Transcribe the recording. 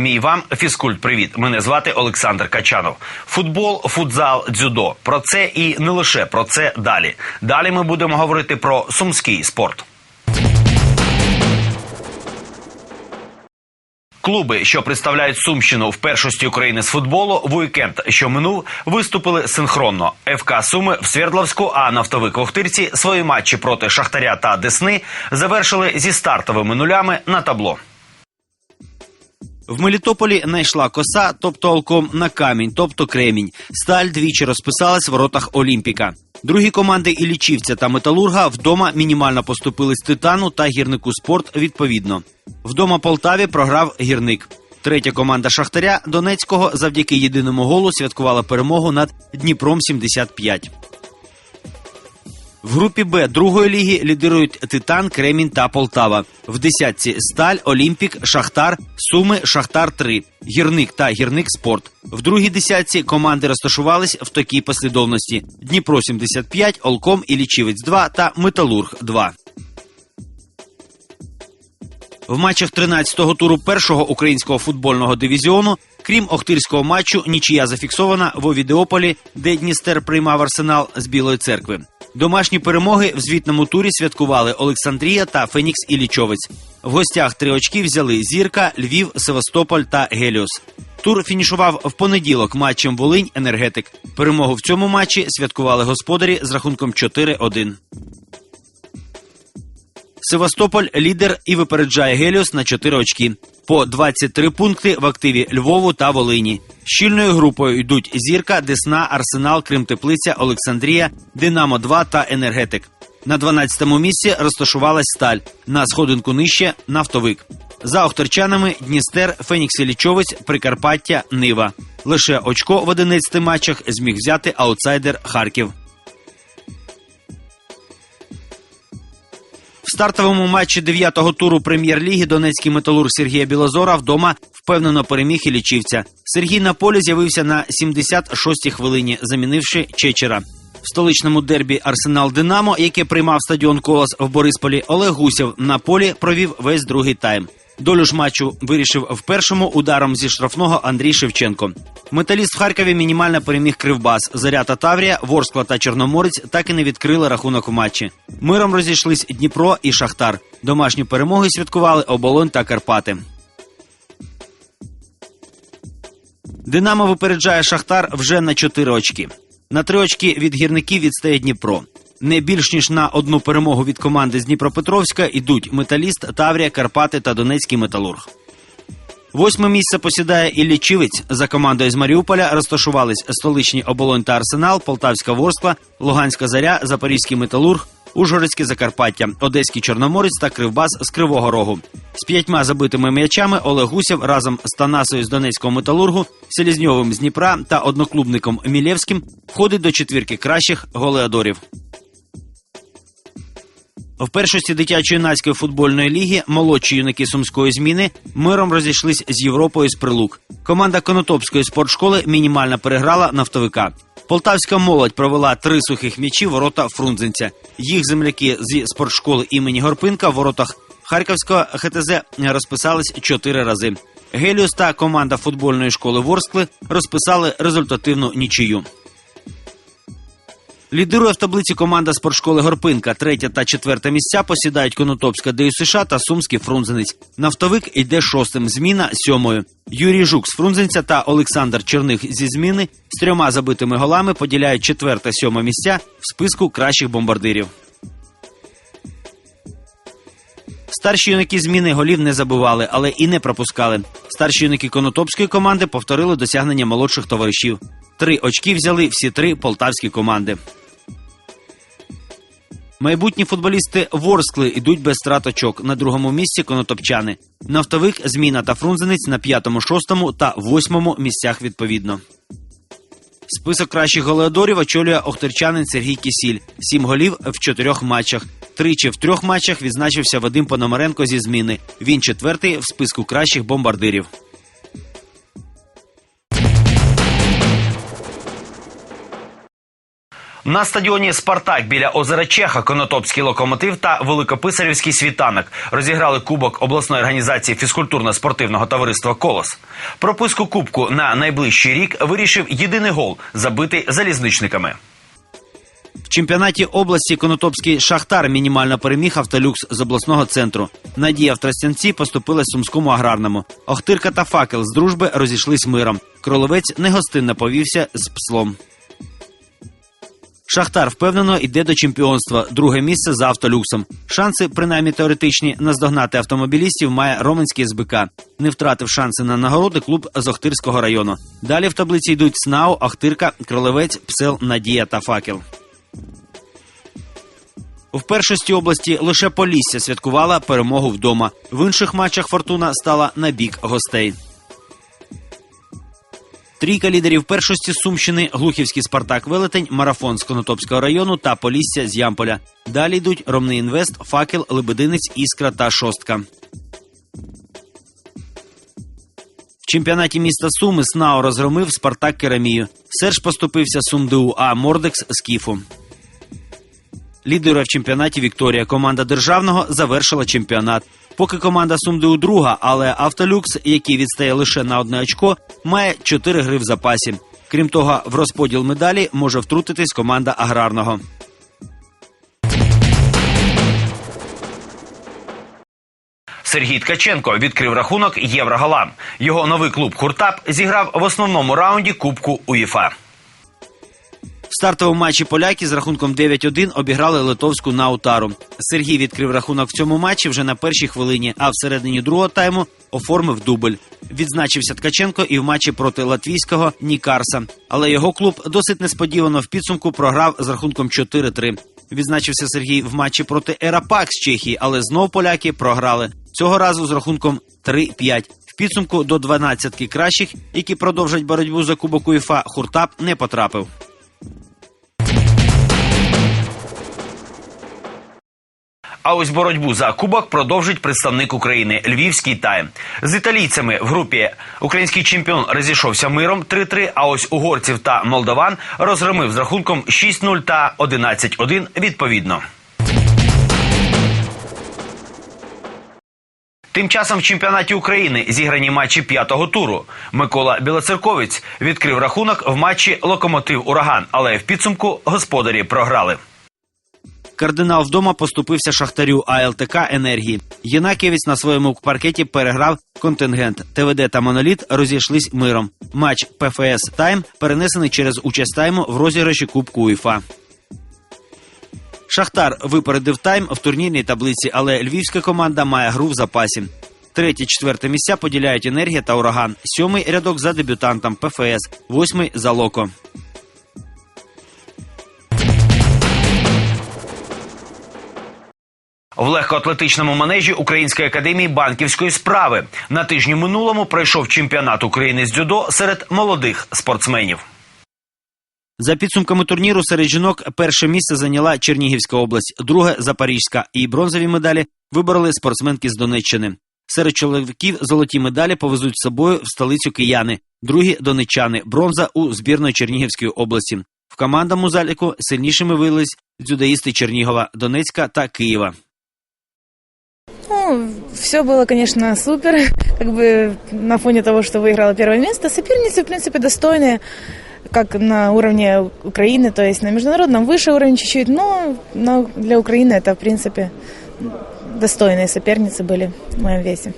Мій вам фізкульт. Привіт. Мене звати Олександр Качанов. Футбол, футзал, дзюдо. Про це і не лише про це далі. Далі ми будемо говорити про сумський спорт. Клуби, що представляють Сумщину в першості України з футболу, в уікенд, що минув, виступили синхронно. ФК Суми в Свердловську, а нафтовик Охтирці свої матчі проти Шахтаря та Десни завершили зі стартовими нулями на табло. В Мелітополі найшла коса, тобто алком на камінь, тобто кремінь. Сталь двічі розписалась в воротах Олімпіка. Другі команди Ілічівця та Металурга вдома мінімально поступились Титану та гірнику спорт відповідно. Вдома Полтаві програв гірник. Третя команда Шахтаря Донецького завдяки єдиному голу святкувала перемогу над Дніпром 75. В групі Б другої ліги лідирують Титан, Кремінь та Полтава. В десятці Сталь, Олімпік, Шахтар, Суми, Шахтар 3, Гірник та Гірник Спорт. В другій десятці команди розташувались в такій послідовності: Дніпро 75, Олком і Лічівець 2 та Металург 2. В матчах 13-го туру першого українського футбольного дивізіону, крім Охтирського матчу, нічия зафіксована в Овідеополі, де Дністер приймав арсенал з Білої церкви. Домашні перемоги в звітному турі святкували Олександрія та Фенікс Ілічовець. В гостях три очки взяли Зірка, Львів, Севастополь та Геліос. Тур фінішував в понеділок матчем Волинь Енергетик. Перемогу в цьому матчі святкували господарі з рахунком 4-1. Севастополь лідер і випереджає Геліос на 4 очки. По 23 пункти в активі Львову та Волині. Щільною групою йдуть Зірка, Десна, Арсенал, Кримтеплиця, Олександрія, Динамо 2 та Енергетик. На 12-му місці розташувалась сталь. На сходинку нижче нафтовик. За охтерчанами Дністер, Фенікс Ілічовець, Прикарпаття, Нива. Лише очко в 11 матчах зміг взяти аутсайдер Харків. Стартовому матчі 9-го туру прем'єр-ліги Донецький металург Сергія Білозора вдома впевнено переміг і лічівця. Сергій на полі з'явився на 76-й хвилині, замінивши Чечера. В столичному дербі Арсенал Динамо, яке приймав стадіон Колос в Борисполі, Олег Гусєв на полі провів весь другий тайм. Долю ж матчу вирішив в першому ударом зі штрафного Андрій Шевченко. Металіст в Харкові мінімально переміг Кривбас. Заря та Таврія, Ворскла та Чорноморець так і не відкрили рахунок у матчі. Миром розійшлись Дніпро і Шахтар. Домашні перемоги святкували Оболонь та Карпати. Динамо випереджає Шахтар вже на 4 очки. На 3 очки від гірників відстає Дніпро. Не більш ніж на одну перемогу від команди з Дніпропетровська йдуть Металіст, Таврія, Карпати та Донецький Металург. Восьме місце посідає і Лічівець. За командою з Маріуполя розташувались столичні оболонь та Арсенал, Полтавська Ворскла, Луганська Заря, Запорізький Металург, Ужгородське Закарпаття, Одеський Чорноморець та Кривбас з Кривого Рогу. З п'ятьма забитими м'ячами Олег Гусєв разом з Танасою з Донецького металургу, Селізньовим з Дніпра та одноклубником Мілєвським входить до четвірки кращих голеадорів. В першості дитячо-юнацької футбольної ліги молодші юнаки сумської зміни миром розійшлись з Європою з прилук. Команда Конотопської спортшколи мінімально переграла нафтовика. Полтавська молодь провела три сухих м'ячі ворота Фрунзенця. Їх земляки зі спортшколи імені Горпинка в воротах Харківського ХТЗ розписались чотири рази. Геліус та команда футбольної школи Ворскли розписали результативну нічию. Лідирує в таблиці команда спортшколи Горпинка. Третя та четверта місця посідають Конотопська ДЮСШ та Сумський Фрунзенець. Нафтовик йде шостим. Зміна сьомою. Юрій Жук з Фрунзенця та Олександр Черних зі зміни з трьома забитими голами поділяють четверте сьоме місця в списку кращих бомбардирів. Старші юнаки зміни голів не забивали, але і не пропускали. Старші юнаки Конотопської команди повторили досягнення молодших товаришів. Три очки взяли всі три полтавські команди. Майбутні футболісти Ворскли йдуть без страт очок. На другому місці конотопчани. Нафтовик, зміна та фрунзенець на п'ятому, шостому та восьмому місцях відповідно. Список кращих голеодорів очолює охтерчанин Сергій Кісіль. Сім голів в чотирьох матчах. Тричі в трьох матчах відзначився Вадим Пономаренко зі зміни. Він четвертий в списку кращих бомбардирів. На стадіоні Спартак біля озера Чеха Конотопський локомотив та Великописарівський світанок розіграли кубок обласної організації фізкультурно-спортивного товариства Колос. Прописку кубку на найближчий рік вирішив єдиний гол, забитий залізничниками. В чемпіонаті області Конотопський Шахтар мінімально переміг автолюкс з обласного центру. Надія в Тростянці поступила Сумському аграрному. Охтирка та факел з дружби розійшлись миром. Кроловець негостинно повівся з пслом. Шахтар впевнено йде до чемпіонства. Друге місце за автолюксом. Шанси, принаймні теоретичні, наздогнати автомобілістів має Роменський СБК. Не втратив шанси на нагороди клуб з Охтирського району. Далі в таблиці йдуть СНАУ, Охтирка, Кролевець, Псел, Надія та Факел. В першості області лише Полісся святкувала перемогу вдома. В інших матчах Фортуна стала на бік гостей. Трійка лідерів першості Сумщини Глухівський Спартак Велетень, Марафон з Конотопського району та Полісся з Ямполя. Далі йдуть Ромний Інвест, Факел, Лебединець, Іскра та Шостка. В чемпіонаті міста Суми СНАО розгромив Спартак Керамію. Серж поступився Сумду, а Мордекс Скіфу. Лідирує в чемпіонаті Вікторія. Команда державного завершила чемпіонат. Поки команда Сумдеу друга, але Автолюкс, який відстає лише на одне очко, має чотири гри в запасі. Крім того, в розподіл медалі може втрутитись команда аграрного. Сергій Ткаченко відкрив рахунок Єврогалам. Його новий клуб Хуртап зіграв в основному раунді Кубку УЄФА. Стартовому матчі поляки з рахунком 9-1 обіграли литовську наутару. Сергій відкрив рахунок в цьому матчі вже на першій хвилині, а всередині другого тайму оформив дубль. Відзначився Ткаченко і в матчі проти латвійського Нікарса. Але його клуб досить несподівано в підсумку програв з рахунком 4-3. Відзначився Сергій в матчі проти Ерапак з Чехії, але знов поляки програли цього разу з рахунком 3-5. В підсумку до 12 кращих, які продовжать боротьбу за кубок УЄФА, Хуртап не потрапив. А ось боротьбу за кубок продовжить представник України Львівський тайм з італійцями в групі. Український чемпіон розійшовся миром 3-3, А ось угорців та молдаван розгромив з рахунком 6-0 та 11-1 відповідно. Тим часом в чемпіонаті України зіграні матчі п'ятого туру. Микола Білоцерковець відкрив рахунок в матчі Локомотив Ураган, але в підсумку господарі програли. Кардинал вдома поступився шахтарю АЛТК енергії. Єнаківець на своєму паркеті переграв контингент. ТВД та Моноліт розійшлись миром. Матч ПФС Тайм перенесений через участь тайму в розіграші Кубку УЄФА. Шахтар випередив тайм в турнірній таблиці, але львівська команда має гру в запасі. Третє, четверте місця поділяють енергія та ураган. Сьомий рядок за дебютантом ПФС, восьмий за локо. В легкоатлетичному манежі Української академії банківської справи на тижні минулому пройшов чемпіонат України з дзюдо серед молодих спортсменів. За підсумками турніру серед жінок перше місце зайняла Чернігівська область, друге Запорізька і бронзові медалі вибороли спортсменки з Донеччини. Серед чоловіків золоті медалі повезуть з собою в столицю кияни, другі донеччани, бронза у збірної Чернігівської області. В командному заліку сильнішими виявились дзюдоїсти Чернігова, Донецька та Києва. Ну, все было, конечно, супер. Как бы на фоне того, что выиграла первое место. Соперницы, в принципе, достойные, как на уровне Украины, то есть на международном выше уровень чуть-чуть, но, но для Украины это, в принципе, достойные соперницы были в моем весе.